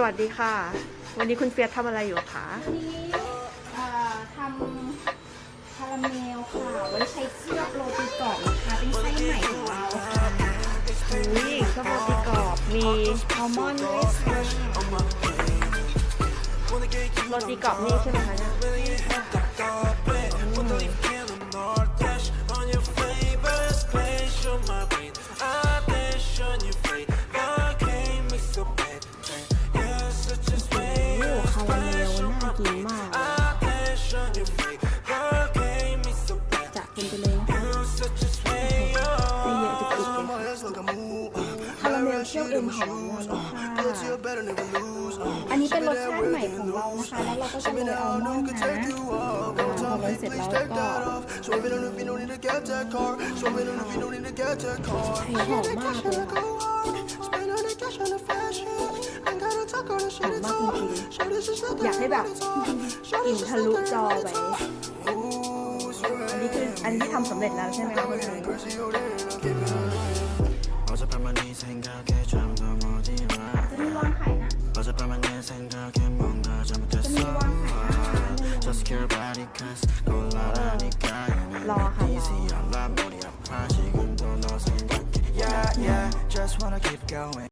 สวัสดีค่ะ วันนี้คุณเฟียสทำอะไรอยู่คะวันนี้เอ่อทำคาราเมลค่ะ ไว้ใช้เคลือบโรตีกรอบนะคะ เป็นไส้ใหม่ของเราค่ะอุ้ยข้าวโพดตีกรอบมีอัลมอนด์ด้วยค่ะโรตีกรอบนี่ใช่ไหมคะเนี่ย เชียวเอ็มของเราค่ะอันนี้เป็นรสชาติใหม่ของเรานะคะ แล้วเราก็จะโรยอัลมอนด์นะอ่าพอโรยเสร็จแล้วก็ไข่หอมมากเลยหอมมากจริงๆอยากให้แบบกลิ่นทะลุจอไปอันนี้คืออันที่ทำสำเร็จแล้วใช่ไหมคะคุณ 어젯밤만 내 생각에 뭔가 잘못됐어 Just care about it cause 곤란하니까 러 하나. Easy 알람 머리 아파 지금도 너 생각해 Yeah yeah just wanna keep going